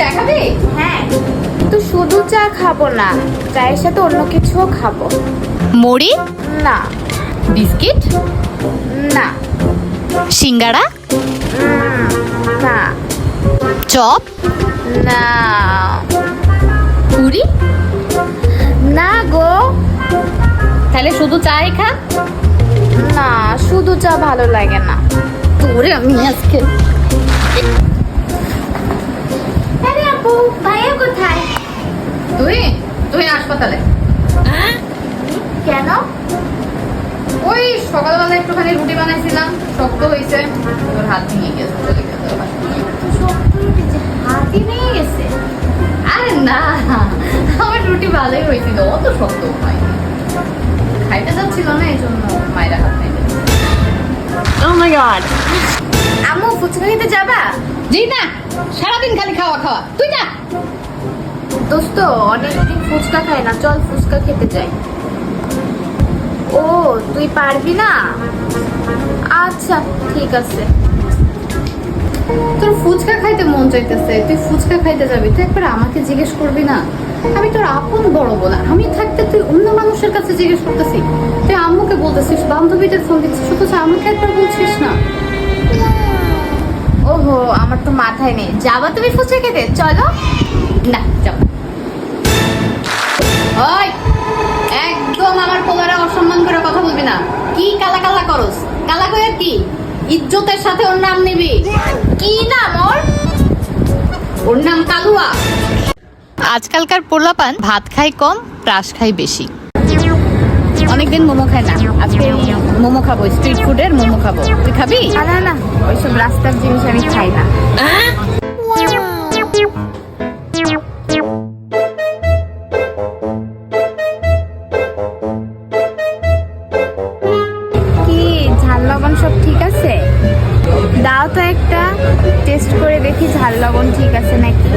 চা খাবি হ্যাঁ। তো শুধু চা খাব না চায়ের সাথে অন্য কিছুও খাব। মুড়ি? না। বিস্কিট? না। সিঙ্গারা? উম, না। চপ? না। পুরি? না গো। তাহলে শুধু চাই খা। না শুধু চা ভালো লাগে না। তোরে আমি আজকে তুই তুই হাসপাতালে। কেন? ওই সকালবেলা একটুখানি রুটি বানাইছিলাম শক্ত হয়েছে তোর হাত ভেঙে গেছে চলে গেছে তোর হাত। গেছে? আরে না আমার রুটি ভালোই হয়েছিল অত শক্ত হয়নি খাইতে যাচ্ছিল না এই জন্য মায়েরা হাত ভেঙে গেছে। ও মাই আম্মু ফুচকা খেতে যাবা? জি না সারাদিন খালি খাওয়া খাওয়া। তুই না দোস্ত অনেকদিন ফুচকা খাই না চল ফুচকা খেতে যাই। ও তুই পারবি না? আচ্ছা ঠিক আছে। তোর ফুচকা খাইতে মন চাইতেছে তুই ফুচকা খাইতে যাবি তুই একবার আমাকে জিজ্ঞেস করবি না? আমি তোর আপন বড় বোন আমি থাকতে তুই অন্য মানুষের কাছে জিজ্ঞেস করতেছিস তুই আম্মুকে বলতেছিস বান্ধবীদের ফোন দিচ্ছিস অথচ আমাকে একবার বলছিস না। ওহো আমার তো মাথায় নেই। যাবা তুমি ফুচকা খেতে? চলো। না যাও ওই একদম আমার পোলারে অসম্মান করে কথা বলবি না। কি কালা কালা করস? কালা কয়ে কি? ইজ্জতের সাথে ওর নাম নিবি। কি নাম ওর? ওর নাম কালুয়া। আজকালকার পোলাপান ভাত খাই কম প্রাস খাই বেশি। অনেকদিন মোমো খাই না। আজকে মোমো খাব স্ট্রিট ফুডের মোমো খাব। তুই খাবি? না না না। ওইসব রাস্তার জিনিস আমি খাই না। দাও তো একটা টেস্ট করে দেখি ঝাল লবণ ঠিক আছে নাকি?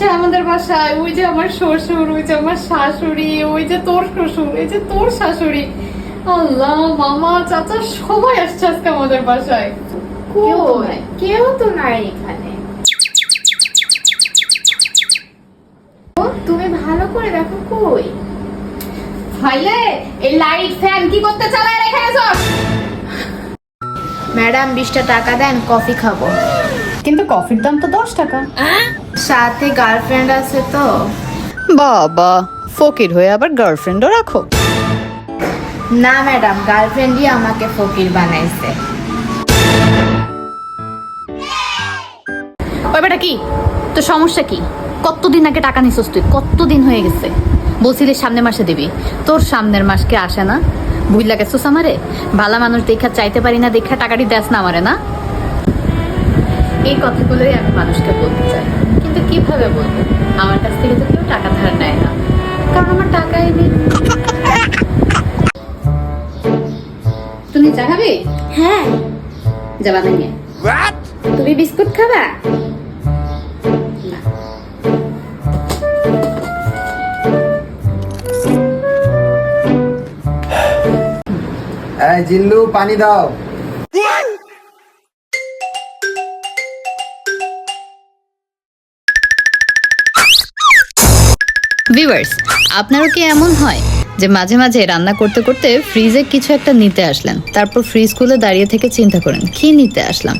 আসছে আমাদের বাসায় ওই যে আমার শ্বশুর ওই যে আমার শাশুড়ি ওই যে তোর শ্বশুর এই যে তোর শাশুড়ি আল্লাহ মামা চাচা সবাই আসছে আজকে আমাদের বাসায় কেউ তো কই? নাই। কেউ তো নাই এখানে ও তুমি ভালো করে দেখো কই ফাইলে এই লাইট ফ্যান কি করতে চালায় ম্যাডাম বিশটা টাকা দেন কফি খাব। কিন্তু কফির দাম তো দশ টাকা। সাথে গার্লফ্রেন্ড আছে তো। বাবা ফকির হয়ে আবার গার্লফ্রেন্ডও রাখো। না ম্যাডাম গার্লফ্রেন্ডই আমাকে ফকির বানাইছে। ওই বেটা কি? তো সমস্যা কি? কতদিন আগে টাকা নিছিস তুই? কতদিন হয়ে গেছে? বলছিলি সামনের মাসে দিবি। তোর সামনের মাসকে আসে না? বুঝলা গেছিস আমারে? ভালা মানুষ দেখা চাইতে পারি না দেখা টাকাটি দেস না আমারে না? এই কথাগুলোই আমি মানুষকে বলতে চাই। কিন্তু কীভাবে বলব? আমার কাছ থেকে তো কেউ টাকা ধার নেয় না। কারণ আমার টাকাই নেই। তুমি চা খাবি? হ্যাঁ। যাবা নিয়ে তুমি বিস্কুট খাবা? জিল্লু পানি দাও। ভিউয়ার্স আপনারও কি এমন হয় যে মাঝে মাঝে রান্না করতে করতে ফ্রিজে কিছু একটা নিতে আসলেন তারপর ফ্রিজ খুলে দাঁড়িয়ে থেকে চিন্তা করেন কি নিতে আসলাম?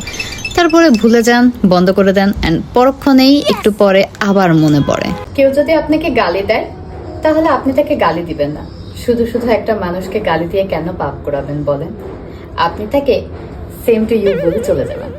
তারপরে ভুলে যান বন্ধ করে দেন অ্যান্ড পরক্ষণেই একটু পরে আবার মনে পড়ে। কেউ যদি আপনাকে গালি দেয় তাহলে আপনি তাকে গালি দিবেন না। শুধু শুধু একটা মানুষকে গালি দিয়ে কেন পাপ করাবেন বলেন? আপনি তাকে সেম টু ইউ বলে চলে যাবেন।